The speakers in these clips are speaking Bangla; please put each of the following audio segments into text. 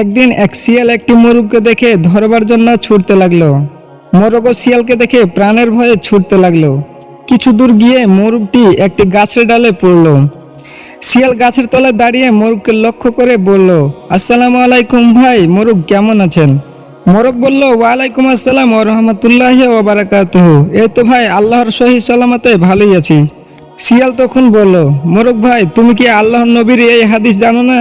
একদিন এক শিয়াল একটি মোরগকে দেখে ধরবার জন্য ছুটতে লাগল। মোরগ শিয়ালকে দেখে প্রাণের ভয়ে ছুটতে লাগল। কিছু দূর গিয়ে মোরগটি একটি গাছের ডালে পড়ল। শিয়াল গাছের তলায় দাঁড়িয়ে মোরগকে লক্ষ্য করে বলল, আসসালামু আলাইকুম ভাই মোরগ কেমন আছেন? মোরগ বলল, ওয়ালাইকুম আসসালাম ও রহমতুল্লাহ ও বারাকাতুহ। এই তো ভাই, আল্লাহর সহি সালামতে ভালোই আছি। শিয়াল তখন বলল মোরগ ভাই, তুমি কি আল্লাহর নবীর এই হাদিস জানো না?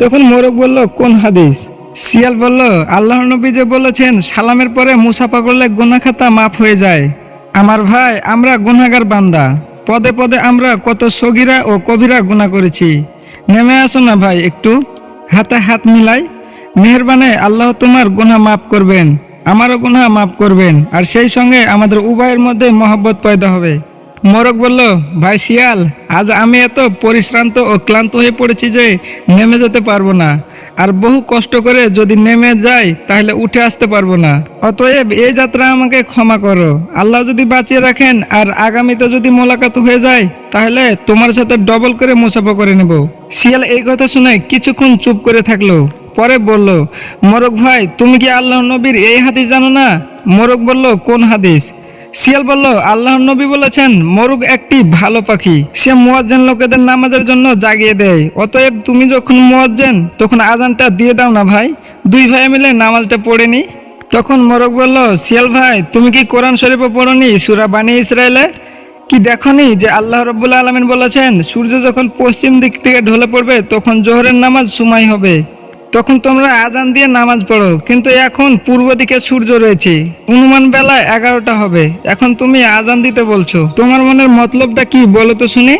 তখন মোরগ বলল, কোন হাদিস? শিয়াল বলল, আল্লাহর নবী যে বলেছেন, সালামের পরে মুসাফা করলে গুনা খাতা মাফ হয়ে যায়। আমার ভাই, আমরা গুনাগার বান্দা। পদে পদে আমরা কত সগিরা ও কবিরা গুনাহ করেছি। নেমে আসো না ভাই, একটু। হাতে হাত মিলাই, মেহরবানে আল্লাহ তোমার গুনা মাফ করবেন। আমারও গুনাহ মাফ করবেন। আর সেই সঙ্গে আমাদের উভয়ের মধ্যে মহব্বত পয়দা হবে। মোরগ বলল, ভাই শিয়াল, আজ আমি এত পরিশ্রান্ত ও ক্লান্ত হয়ে পড়েছি যে নেমে যেতে পারব না। আর বহু কষ্ট করে যদি নেমে যাই, তাহলে উঠে আসতে পারব না। অতএব এই যাত্রা আমাকে ক্ষমা করো। আল্লাহ যদি বাঁচিয়ে রাখেন, আর আগামীতে যদি মোলাকাত হয়ে যায়, তাহলে তোমার সাথে ডবল করে মুসাফা করে নেব। শিয়াল এই কথা শুনে কিছুক্ষণ চুপ করে থাকল। পরে বলল মোরগ ভাই, তুমি কি আল্লাহ নবীর এই হাদিস জানো না? মোরগ বলল, কোন হাদিস? শিয়াল বলল আল্লাহ নবী বলেছেন মরুগ একটি ভালো পাখি। সে মুয়াজ্জেন লোকেদের নামাজের জন্য জাগিয়ে দেয়। অতএব তুমি যখন মুয়াজ্জেন, তখন আজানটা দিয়ে দাও না ভাই। দুই ভাই মিলে নামাজটা পড়ে নি। তখন মোরগ বলল, শিয়াল ভাই, তুমি কি কোরআন শরীফে পড়নি সুরা বানী ইসরায়েলে? কি দেখনি যে আল্লাহ রব্বুল আলমিন বলেছেন, সূর্য যখন পশ্চিম দিক থেকে ঢলে পড়বে, তখন জোহরের নামাজ সময় হবে? তখন তোমরা আজান দিয়ে নামাজ পড়ো। কিন্তু এখন পূর্ব দিকে সূর্য রয়েছে। অনুমান বেলা এগারোটা হবে। এখন তুমি আজান দিতে বলছো। তোমার মনের মতলবটা কি বলো তো শুনি।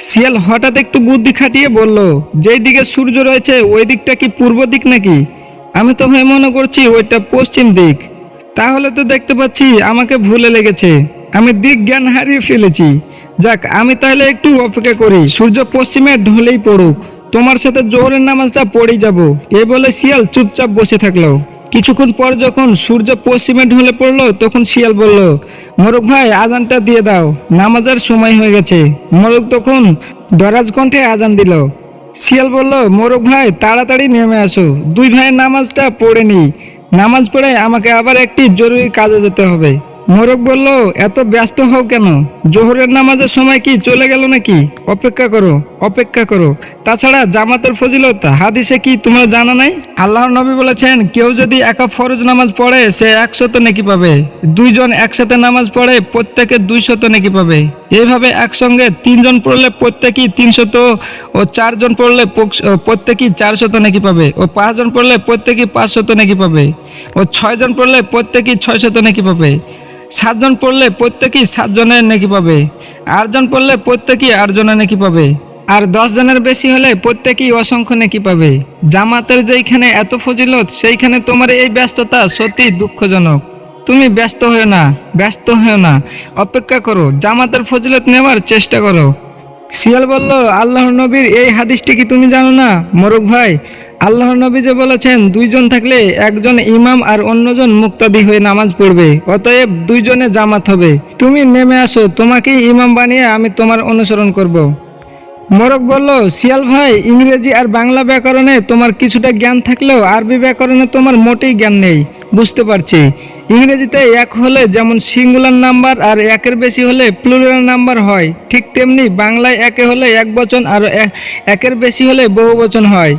শিয়াল হঠাৎ একটু বুদ্ধি খাটিয়ে বলল, যেই দিকে সূর্য রয়েছে, ওই দিকটা কি পূর্ব দিক নাকি? আমি তো ভাই মনে করছি ওইটা পশ্চিম দিক। তাহলে তো দেখতে পাচ্ছি আমাকে ভুলে লেগেছে। আমি দিক জ্ঞান হারিয়ে ফেলেছি। যাক, আমি তাহলে একটু অপেক্ষা করি। সূর্য পশ্চিমে ঢলেই পড়ুক। তোমার সাথে জোহরের নামাজটা পড়েই যাব। এ বলে শিয়াল চুপচাপ বসে থাকল। কিছুক্ষণ পর যখন সূর্য পশ্চিমে ঢলে পড়ল, তখন শিয়াল বলল, মোরগ ভাই, আজানটা দিয়ে দাও। নামাজের সময় হয়ে গেছে। মোরগ তখন দরাজ কণ্ঠে আজান দিল। শিয়াল বলল, মোরগ ভাই, তাড়াতাড়ি নেমে আসো। দুই ভাইয়ের নামাজটা পড়ে নি। নামাজ পড়ে আমাকে আবার একটি জরুরি কাজে যেতে হবে। মোরগ বলল, এত ব্যস্ত হও কেন? জোহরের নামাজের সময় কি চলে গেল নাকি? অপেক্ষা করো। অপেক্ষা করো। তাছাড়া জামাতের ফজিলত, হাদিসে কি তোমরা জানা নাই? আল্লাহর নবী বলেছেন, কেউ যদি একা ফরজ নামাজ পড়ে, সে একশত নেকি পাবে। দুইজন একসাথে নামাজ পড়ে, প্রত্যেকে দুইশত নেকি পাবে। এইভাবে একসঙ্গে তিনজন পড়লে প্রত্যেকেই তিনশত ও চারজন পড়লে প্রত্যেকেই চারশত নাকি পাবে। ও পাঁচজন পড়লে প্রত্যেকেই পাঁচশত নাকি পাবে। ও ছয়জন পড়লে প্রত্যেকেই ছয়শত নাকি পাবে। সাতজন পড়লে প্রত্যেকেই সাতজনের নাকি পাবে। আটজন পড়লে প্রত্যেকেই আটজনের নাকি পাবে। আর দশ জনের বেশি হলে প্রত্যেকেই অসংখ্য নাকি পাবে। জামাতের যেইখানে এত ফজিলত, সেইখানে তোমার এই ব্যস্ততা সত্যি দুঃখজনক। তুমি ব্যস্ত হও না, ব্যস্ত হও না। অপেক্ষা করো, জামাতের ফজিলত নেওয়ার চেষ্টা করো। শিয়াল বলল, আল্লাহর নবীর এই হাদিসটি কি তুমি জানো না? মোরক ভাই, আল্লাহর নবী যে বলেছেন, দুইজন থাকলে একজন ইমাম আর অন্যজন মুক্তাদি হয়ে নামাজ পড়বে, অতএব দুইজনে জামাত হবে। তুমি নেমে আসো, তোমাকেই ইমাম বানিয়ে আমি তোমার অনুসরণ করব। মোরক বলল, শিয়াল ভাই, ইংরেজি আর বাংলা ব্যাকরণে তোমার কিছুটা জ্ঞান থাকলেও আরবি ব্যাকরণে তোমার মোটেই জ্ঞান নেই। বুঝতে পারছি। ইংরেজিতে এক হলে যেমন সিঙ্গুলার নাম্বার আর একের বেশি হলে প্লুরাল নাম্বার হয়, ঠিক তেমনি বাংলায় একে হলে এক বচন আর একের বেশি হলে বহু বচন হয়।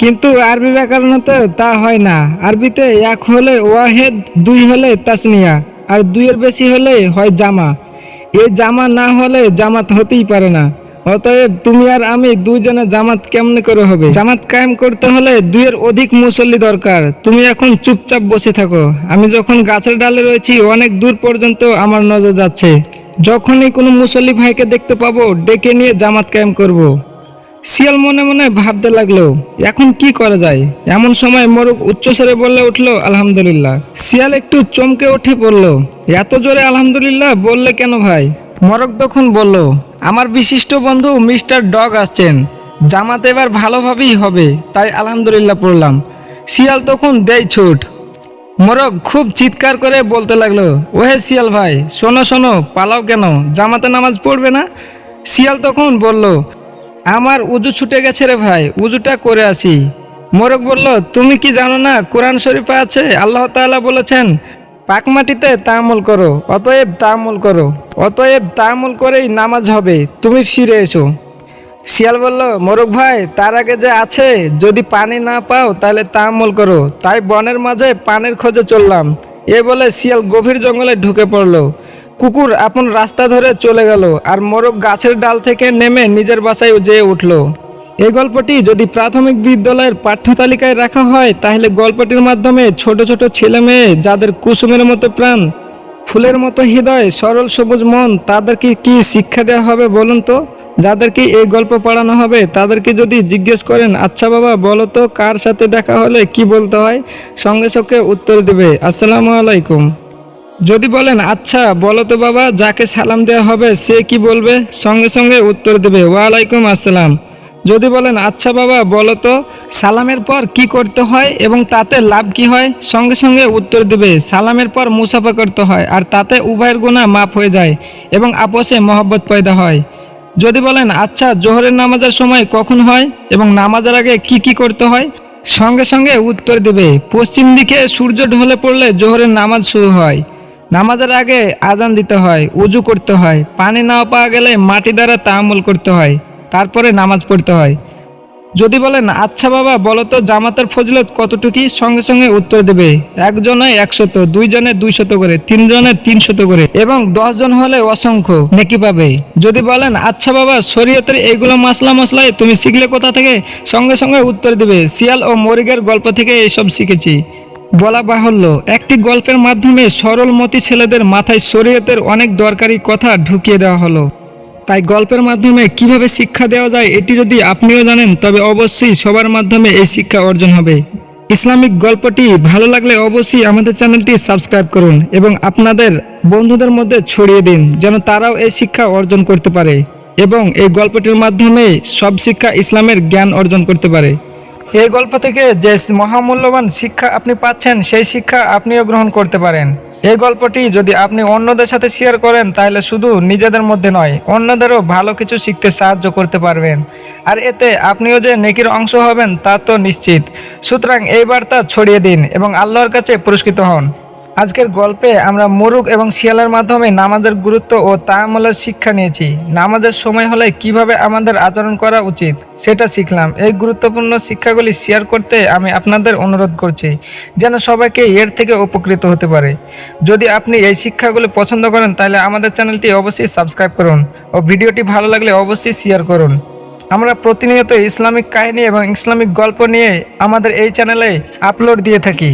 কিন্তু আরবি ব্যাকরণতে তা হয় না। আরবিতে এক হলে ওয়াহেদ, দুই হলে তাসনিয়া আর দুইয়ের বেশি হলে হয় জামা। এই জামা না হলে জামাত হতেই পারে না। অতএব তুমি আর আমি দুইজনে জামাত কেমনে করে হবে? জামাত কায়েম করতে হলে দুইয়ের অধিক মুসল্লি দরকার। তুমি এখন চুপচাপ বসে থাকো। আমি যখন গাছের ডালে রয়েছি, অনেক দূর পর্যন্ত আমার নজর যাচ্ছে। যখনই কোনো মুসল্লি ভাইকে দেখতে পাবো, ডেকে নিয়ে জামাত কায়েম করব। শিয়াল মনে মনে ভাবতে লাগল, এখন কি করা যায়? এমন সময় মোরগ উচ্চস্বরে বললে উঠল, আলহামদুলিল্লাহ। শিয়াল একটু চমকে উঠে পড়ল এত জোরে আলহামদুলিল্লাহ বললে কেন ভাই? মরক তখন বলল আমার বিশিষ্ট বন্ধু মিস্টার ডগ আসছেন। জামাত এবার ভালোভাবেই হবে, তাই আলহামদুলিল্লাহ পড়লাম। শিয়াল তখন দেয় ছুট। মোরগ খুব চিৎকার করে বলতে লাগল, ওহে শিয়াল ভাই, শোনো শোনো, পালাও কেন? জামাতে নামাজ পড়বে না? শিয়াল তখন বলল, আমার উজু ছুটে গেছে রে ভাই, উজুটা করে আসি। মোরগ বলল, তুমি কি জানো না, কোরআন শরীফে আছে? আল্লাহ তাআলা বলেছেন পাক মাটিতে তামুল করো, অতএব তামুল করো, অতএব তামুল করেই নামাজ হবে, তুমি ফিরে এসো। শিয়াল বলল, মোরগ ভাই, তার আগে যে আছে, যদি পানি না পাও তাহলে তামুল করো। তাই বনের মাঝে পানির খোঁজে চললাম। এ বলে শিয়াল গভীর জঙ্গলে ঢুকে পড়ল। কুকুর আপন রাস্তা ধরে চলে গেল, আর মোরগ গাছের ডাল থেকে নেমে নিজের বাসায় যেয়ে উঠল। এই গল্পটি যদি প্রাথমিক বিদ্যালয়ের পাঠ্য তালিকায় রাখা হয়, তাহলে গল্পটির মাধ্যমে ছোট ছোট ছেলে মেয়ে যাদের কুসুমের মতো প্রাণ, ফুলের মতো হৃদয়, সরল সবুজ মন, তাদেরকে কি শিক্ষা দেওয়া হবে বলুন তো? যাদেরকে এই গল্প পড়ানো হবে, তাদেরকে যদি জিজ্ঞেস করেন আচ্ছা বাবা, বলো তো, কার সাথে দেখা হলে কি বলতে হয়? সঙ্গে সঙ্গে উত্তর দেবে, আসসালামু আলাইকুম। যদি বলেন আচ্ছা বলো তো বাবা, যাকে সালাম দেওয়া হবে, সে কি বলবে? সঙ্গে সঙ্গে উত্তর দেবে, ওয়ালাইকুম আসসালাম। যদি বলেন আচ্ছা বাবা, বলো তো, সালামের পর কি করতে হয় এবং তাতে লাভ কি হয়? সঙ্গে সঙ্গে উত্তর দেবে, সালামের পর মুসাফা করতে হয় আর তাতে উভয়ের গুণা মাফ হয়ে যায় এবং আপোষে মহব্বত পয়দা হয়। যদি বলেন আচ্ছা জোহরের নামাজের সময় কখন হয় এবং নামাজের আগে কি কি করতে হয়? সঙ্গে সঙ্গে উত্তর দেবে, পশ্চিম দিকে সূর্য ঢলে পড়লে জোহরের নামাজ শুরু হয়, নামাজের আগে আজান দিতে হয়, উজু করতে হয়, পানি না পাওয়া গেলে মাটি দ্বারা তামুল করতে হয়। তারপরে নামাজ পড়তে হয়। যদি বলেন আচ্ছা বাবা, বলো তো জামাতের ফজিলত কতটুকি? সঙ্গে সঙ্গে উত্তর দেবে, একজনে একশত, দুইজনে দুইশত করে, তিনজনে তিনশত করে এবং দশজন হলে অসংখ্য নেকি পাবে। যদি বলেন আচ্ছা বাবা, শরীয়তের এইগুলো মশলা মশলাই তুমি শিখলে কোথা থেকে? সঙ্গে সঙ্গে উত্তর দেবে, শিয়াল ও মরিগের গল্প থেকে এইসব শিখেছি। বলা বাহুল্য, একটি গল্পের মাধ্যমে সরলমতি ছেলেদের মাথায় শরীয়তের অনেক দরকারি কথা ঢুকিয়ে দেওয়া হলো। তাই গল্পের মাধ্যমে কীভাবে শিক্ষা দেওয়া যায় এটি যদি আপনিও জানেন, তবে অবশ্যই সবার মাধ্যমে এই শিক্ষা অর্জন হবে। ইসলামিক গল্পটি ভালো লাগলে অবশ্যই আমাদের চ্যানেলটি সাবস্ক্রাইব করুন এবং আপনাদের বন্ধুদের মধ্যে ছড়িয়ে দিন, যেন তারাও এই শিক্ষা অর্জন করতে পারে এবং এই গল্পটির মাধ্যমে সব শিক্ষা ইসলামের জ্ঞান অর্জন করতে পারে। এই গল্প থেকে যে মহামূল্যবান শিক্ষা আপনি পাচ্ছেন, সেই শিক্ষা আপনিও গ্রহণ করতে পারেন। এই গল্পটি যদি আপনি অন্যদের সাথে শেয়ার করেন, তাহলে শুধু নিজেদের মধ্যে নয়, অন্যদেরও ভালো কিছু শিখতে সাহায্য করতে পারবেন। আর এতে আপনিও যে নেকির অংশ হবেন, তা তো নিশ্চিত। সুতরাং এই বার্তা ছড়িয়ে দিন এবং আল্লাহর কাছে পুরস্কৃত হন। আজকের গল্পে আমরা মোরগ এবং শিয়ালের মাধ্যমে নামাজের গুরুত্ব ও তায়ামলের শিক্ষা নিয়েছি। নামাজের সময় হলে কীভাবে আমাদের আচরণ করা উচিত, সেটা শিখলাম। এই গুরুত্বপূর্ণ শিক্ষাগুলি শেয়ার করতে আমি আপনাদের অনুরোধ করছি, যেন সবাইকে এর থেকে উপকৃত হতে পারে। যদি আপনি এই শিক্ষাগুলি পছন্দ করেন, তাহলে আমাদের চ্যানেলটি অবশ্যই সাবস্ক্রাইব করুন ও ভিডিওটি ভালো লাগলে অবশ্যই শেয়ার করুন। আমরা প্রতিনিয়ত ইসলামিক কাহিনী এবং ইসলামিক গল্প নিয়ে আমাদের এই চ্যানেলে আপলোড দিয়ে থাকি।